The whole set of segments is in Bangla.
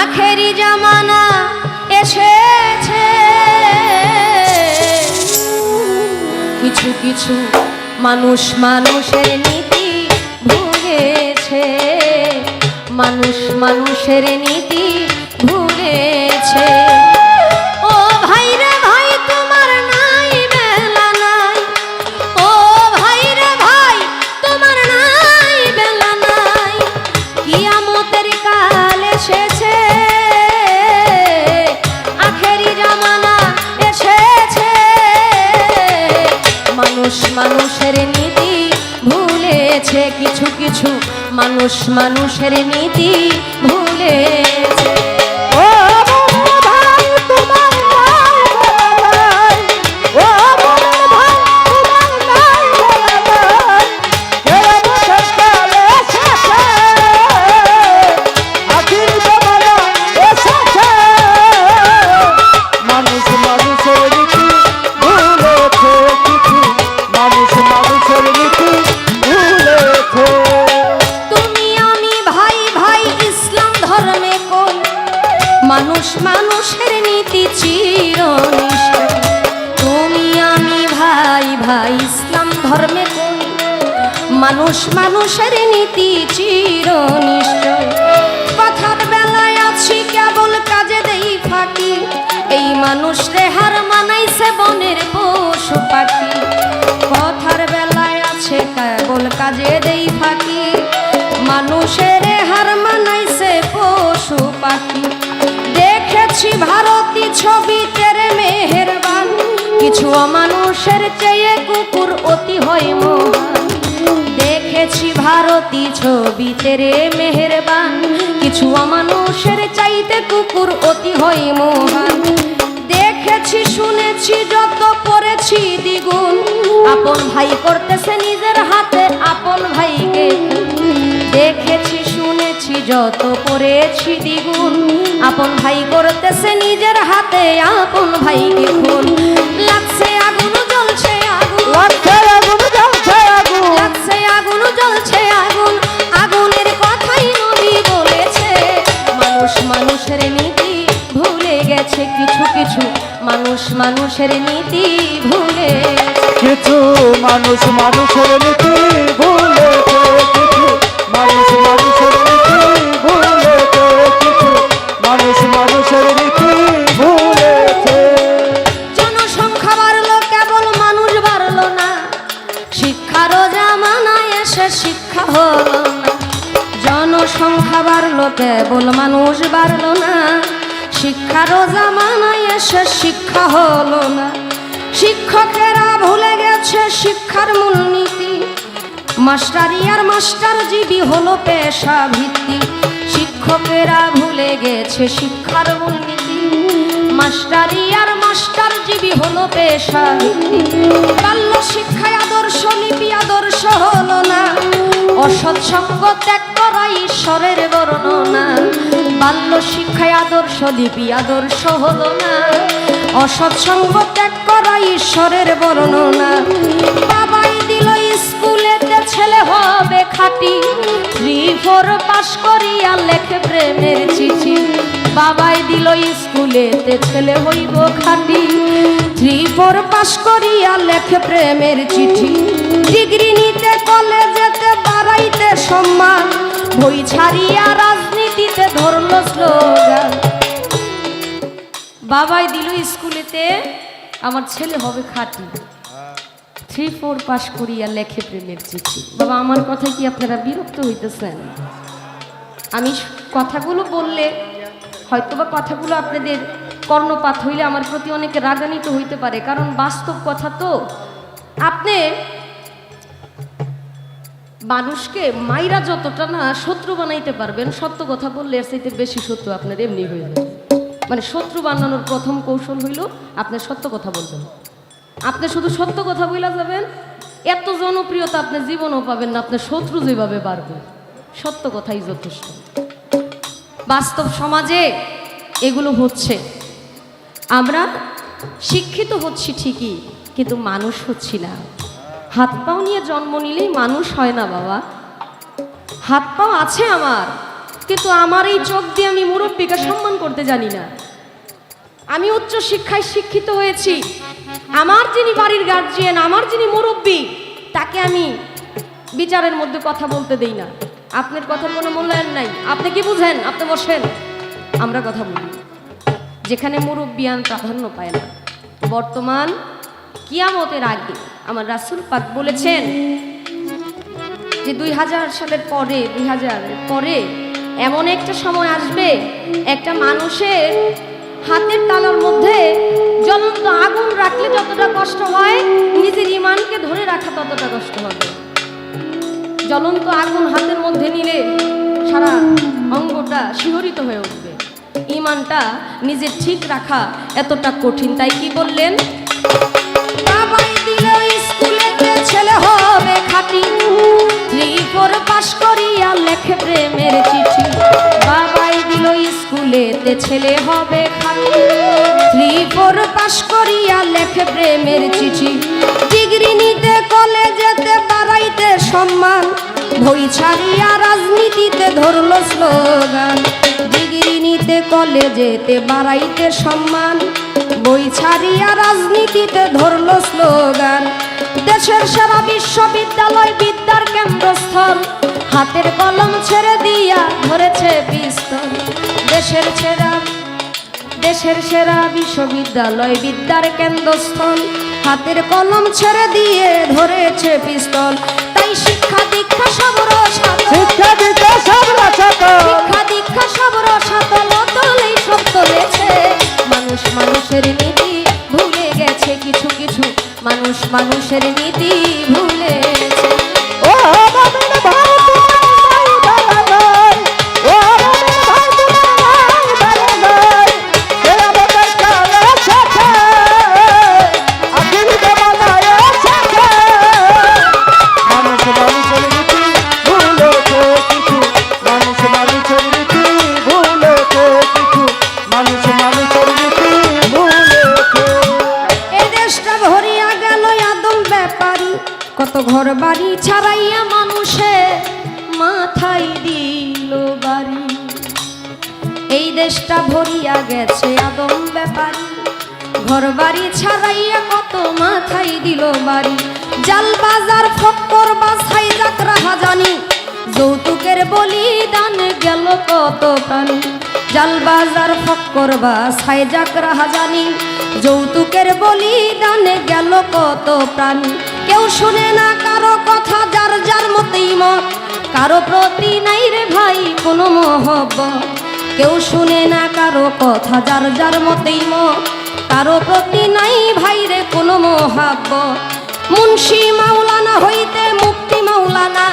আখেরি জামানা এসেছে। কিছু কিছু মানুষ মানুষের নীতি ভুগেছে। মানুষ মানুষের নীতি ভুগেছে। মানুষের নীতি ভুলেছে কিছু কিছু। মানুষ মানুষের নীতি ভুলেছে। মানুষের নীতি চিরনিষ্ঠ। তুমি আমি ভাই ভাই, ইসলাম ধর্মে মানুষ মানুষের নীতি চিরনিষ্ঠ। কথার বেলায় আছি, কেবল কাজে দেই ফাঁকি। এই মানুষ রেহার মানাইছে বনের পশু পাখি কথার বেলায় আছে, কেবল কাজে দেই ফাঁকি। হয় মহান। দেখেছি ভারতী ছবিতে রে মেহেরবান। কিছু অমানুষের চাইতে কুকুর অতি হয় মহান। দেখেছি, শুনেছি, যত পড়েছি দ্বিগুণ। আপন ভাই করতেছে নিজের হাতে, আপন ভাইকে। দেখেছি, শুনেছি, যত পড়েছি দ্বিগুণ। আপন ভাই করতেছে নিজের হাতে, আপন ভাইকে খুন। লাগছে আগুন, জ্বলছে আগুন। কিছু কিছু মানুষ মানুষের নীতি ভুলে। কিছু মানুষ মানুষের নীতি ভুলেছে কিছু। মানুষ মানুষের নীতি ভুলেছে কিছু। মানুষ মানুষের নীতি ভুলেছে জনসংখ্যা বাড়লো কেবল মানুষ বাড়লো না। শিক্ষারও জামানায় এসে শিক্ষা হলো না। জনসংখ্যা বাড়লো কেবল মানুষ বাড়লো না। শিক্ষারও জামানায় এসে শিক্ষা হলো না। শিক্ষকেরা ভুলে গেছে শিক্ষার মূলনীতি। মাস্টারি আর মাস্টার জীবী হলো পেশা ভিত্তি। শিক্ষকেরা ভুলে গেছে শিক্ষার মূলনীতি। মাস্টারি আর মাস্টার জীবী হলো পেশা। বাল্য শিক্ষায় আদর্শ, লিপি আদর্শ হলো না। অসৎ সঙ্গ ত্যাগ করা ঈশ্বরের বর্ণনা। বাল্য শিক্ষায় আদর্শ, লিপি আদর্শ হলো না। অসৎ সঙ্গ ত্যাগ করা ঈশ্বরের বর্ণনা। বাবাই দিল স্কুলেতে, ছেলে হবে খাটি। থ্রি ফোর পাশ করিয়া লেখে প্রেমের চিঠি। বাবাই দিল স্কুলেতে ছেলে হইব খাটি। থ্রি ফোর পাস করিয়া লেখে প্রেমের চিঠি। ডিগ্রি নিতে, কলেজেতে বাড়াইতে সম্মান। বই ছাড়িয়া রাজনীতিতে ধরল স্লোগান। বাবাই দিল স্কুলেতে, আমার ছেলে হবে খাটি। থ্রি ফোর পাস করিয়া লেখে প্রেমের চিঠি। বাবা, আমার কথায় কি আপনারা বিরক্ত হইতেছেন? আমি কথাগুলো বললে হয়তোবা কথাগুলো আপনাদের কর্ণপাত হইলে আমার প্রতি অনেকে রাগান্বিত হইতে পারে, কারণ বাস্তব কথা তো। আপনি মানুষকে মাইরা যতটা না শত্রু বানাইতে পারবেন, সত্য কথা বললে এর চাইতে বেশি শত্রু আপনার এমনি হয়ে যাবে মানে শত্রু বানানোর প্রথম কৌশল হইল আপনি সত্য কথা বলবেন। আপনি শুধু সত্য কথা বইলা যাবেন, এত জনপ্রিয়তা আপনি জীবনও পাবেন না আপনার শত্রু যেভাবে বাড়বে, সত্য কথাই যথেষ্ট। বাস্তব সমাজে এগুলো হচ্ছে। আমরা শিক্ষিত হচ্ছি ঠিকই, কিন্তু মানুষ হচ্ছি না। হাত পাও নিয়ে জন্ম নিলেই মানুষ হয় না বাবা। হাত পাও আছে আমার, কিন্তু আমার এই চোখ দিয়ে আমি মুরব্বীকে সম্মান করতে জানি না। আমি উচ্চ শিক্ষায় শিক্ষিত হয়েছি। আমার যিনি বাড়ির গার্জিয়ান আমার যিনি মুরব্বী, তাকে আমি বিচারের মধ্যে কথা বলতে দেই না। আপনার কথা কোনো মূল্যায়ন নাই। আপনি কি বুঝেন? আপনি বসেন। আমরা কথা বলি। যেখানে মুরব্বিয়ান প্রাধান্য পায় না। বর্তমান কিয়ামতের আগে আমার রাসুল পাক বলেছেন যে দুই হাজার সালের পরে, দুই হাজারের পরে এমন একটা সময় আসবে, একটা মানুষের হাতের তালার মধ্যে জ্বলন্ত আগুন রাখলে যতটা কষ্ট হয়, নিজের ইমানকে ধরে রাখা ততটা কষ্ট হবে। জ্বলন্ত আগুন হাতের মধ্যে নিলে সারা অঙ্গটা শিহরিত হয়ে উঠবে। ইমানটা নিজের ঠিক রাখা এতটা কঠিন, তাই কি বললেন? ছেলে হবে খাটি থ্রি ফোর পাস করিয়া লেখে প্রেমের চিঠি। বাবাই দিল স্কুলেতে ছেলে হবে খাটি থ্রি ফোর পাস করিয়া লেখে প্রেমের চিঠি। ডিগ্রি নিতে বাড়াইতে সম্মান ভই ছাড়িয়া রাজনীতিতে ধরলো স্লোগান। ডিগ্রি নিতে কলেজেতে বাড়াইতে সম্মান, বই ছাড়িয়া রাজনীতিতে ধরলো স্লোগান। দেশের সেরা বিশ্ববিদ্যালয় বিদ্যার কেন্দ্রস্থল, হাতের কলম ছেড়ে দিয়া ধরেছে পিস্তল দেশের সেরা দেশের সেরা বিশ্ববিদ্যালয় বিদ্যার কেন্দ্রস্থল, হাতের কলম ছেড়ে দিয়ে ধরেছে পিস্তল মানুষের নীতি ভুলে গেছে কিছু কিছু মানুষ মানুষের নীতি ভুলেছে কত ঘর বাড়ি ছাড়াইয়া মানুষে মাথায় দিল বাড়ি। এই দেশটা ভরিয়া গেছে আদম ব্যাপারী। ঘর বাড়ি ছাড়াইয়া কত মাথায় দিল বাড়ি। জাল বাজার, ফক্কর বাছাই যাক রাহা জানি। যৌতুকের বলিদান গেল কত প্রাণী। জাল বাজার, ফক্কর বাছাই যাক রাহা জানি। যৌতুকের বলিদান গেল কত প্রাণী। কেউ শুনে না কারও কথা, যার যার মতেই মত কারও প্রতি নাই রে ভাই কোনো মহব্বত। কেউ শুনে না কারও কথা, যার যার মতেই মত কারও প্রতি নাই ভাই রে কোনো মহাব্ব মুন্সি মাওলানা হইতে মুক্তি মাওলানা।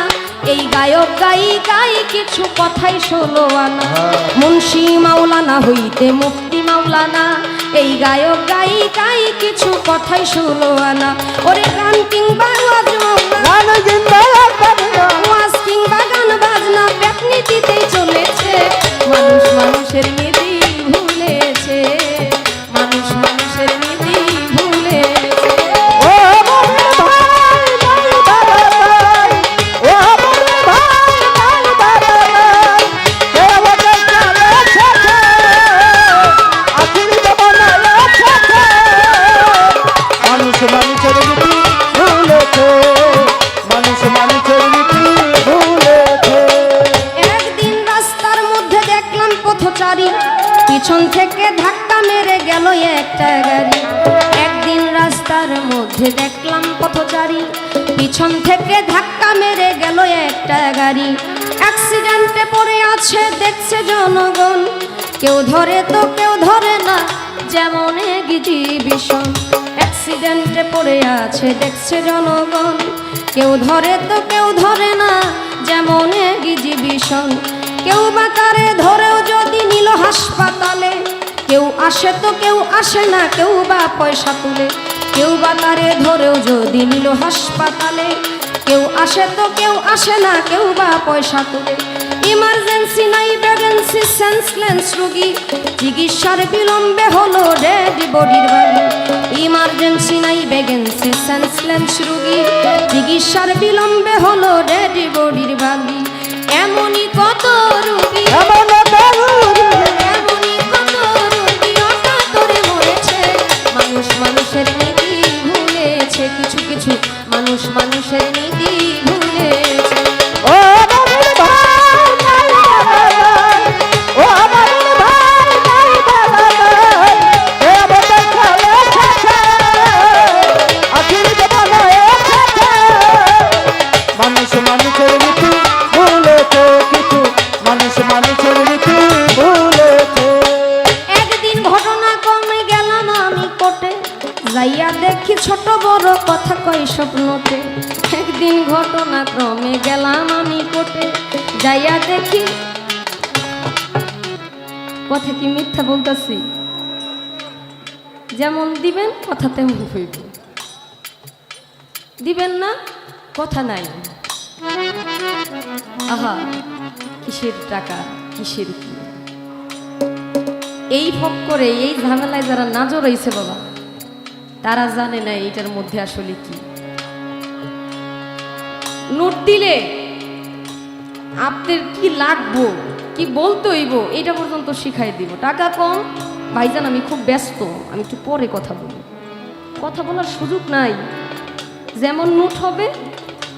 এই গায়ক গাই গাই কিছু কথাই শোনো আনা। মুন্সি মাওলানা হইতে মুক্তি মাওলানা। এই গায়ক গাই গাই কিছু কথাই শোনো আনা। ওরে গান কিংবা ওয়াজ গান বাজনা ওয়াজ কিংবা গান বাজনা ব্যকনীতিতেই চলেছে। মানুষ মানুষের নীতি মধ্যে দেখলাম পথচারী। পিছন থেকে ধাক্কা মেরে গেল একটা গাড়ি। অ্যাক্সিডেন্টে পড়ে আছে, দেখছে জনগণ। কেউ ধরে তো কেউ ধরে না, যেমন এক্সিবিশন অ্যাক্সিডেন্টে পড়ে আছে, দেখছে জনগণ। কেউ ধরে তো কেউ ধরে না, যেমন এক্সিবিশন কেউ বা তারে ধরেও যদি নিল হাসপাতালে, কেউ আসে তো কেউ আসে না, কেউ বা পয়সা তুলে। কেউ বা তারে ধরেও যদি নিল হাসপাতালে, কেউ আসে তো কেউ আসে না, কেউ বা পয়সা তুলে। ইমার্জেন্সি নাই ভ্যাকেন্সি সেন্সলেন্স রুগী। চিকিৎসার বিলম্বে হলো ডেড বডির বাড়ি। ইমার্জেন্সি নাই ভ্যাকেন্সি সেন্সলেন্স রুগী। চিকিৎসার বিলম্বে হলো ডেড বাড়ি কথা কি মিথ্যা বলতেছি? যেমন দিবেন, কথা তেমন হইব। দিবেন না, কথা নাই। আহা, কিসের টাকা, কিসের কি? এই ফক করে, এই ঝামেলায় যারা নাজর হয়েছে বাবা, তারা জানে না এইটার মধ্যে আসলে কি। নোট দিলে আপনার কি লাগবো? কি বলতে হইব, এটা পর্যন্ত শিখাই দিব। টাকা কম, ভাইজান, আমি খুব ব্যস্ত, আমি একটু পরে কথা বলি কথা বলার সুযোগ নাই। যেমন নোট হবে,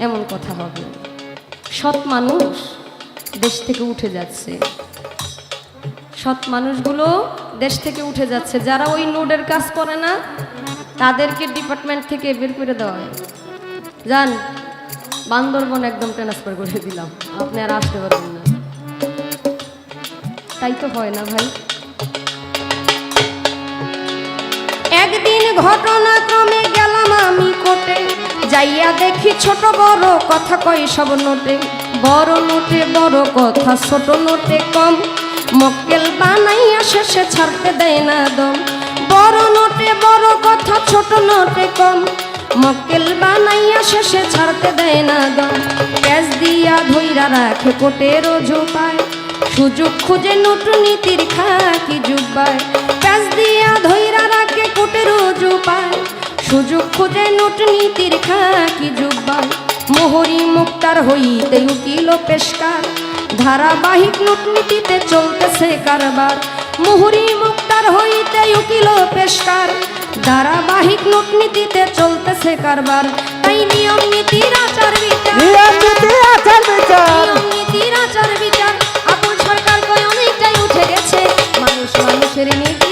এমন কথা হবে। সৎ মানুষ দেশ থেকে উঠে যাচ্ছে। সৎ মানুষগুলো দেশ থেকে উঠে যাচ্ছে। যারা ওই নোডের কাজ করে না, তাদেরকে ডিপার্টমেন্ট থেকে বের করে দেওয়া হয়। যান বান্দরবন একদম ট্রান্সফার করে দিলাম। আপনি আর আসতে পারবেন না। তাই তো হয় না ভাই। একদিন ঘটনাক্রমে গেলাম আমি কোটে যাইয়া দেখি ছোট বড় কথা কই সব নোটে। বড় নোটে, বড় কথা, ছোট নোটে কম। মক্কেল বানাইয়া শেষে ছাড়তে দেয় না দম। বড় নোটে, বড় কথা, ছোট নোটে কম। মক্কেল বানাইয়া শেষে ছাড়তে দেয় না দম। ক্যাশ দিয়া ধইরা রাখে কোটের পায়। সুযোগ খুঁজে নোট নীতির খাকি জুব্বায়। ক্যাশ দিয়া ধইরা রাখে কোটের পায় সুযোগ খুঁজে নোট নীতির খাকি জুব্বায়। মোহরি মুক্তার হইতে উকিল পেশকার। ধারাবাহিক নোটনীতিতে চলতেছে কারবার। মুহুরি মুক্তার হইতে উকিল পেশকার। ধারাবাহিক নোটনীতিতে চলতেছে কারবার। তাই নিয়ম নীতির আচার বিচার নিয়ম নীতি আচার বিচার নিয়ম নীতির আচার বিচার Serenice.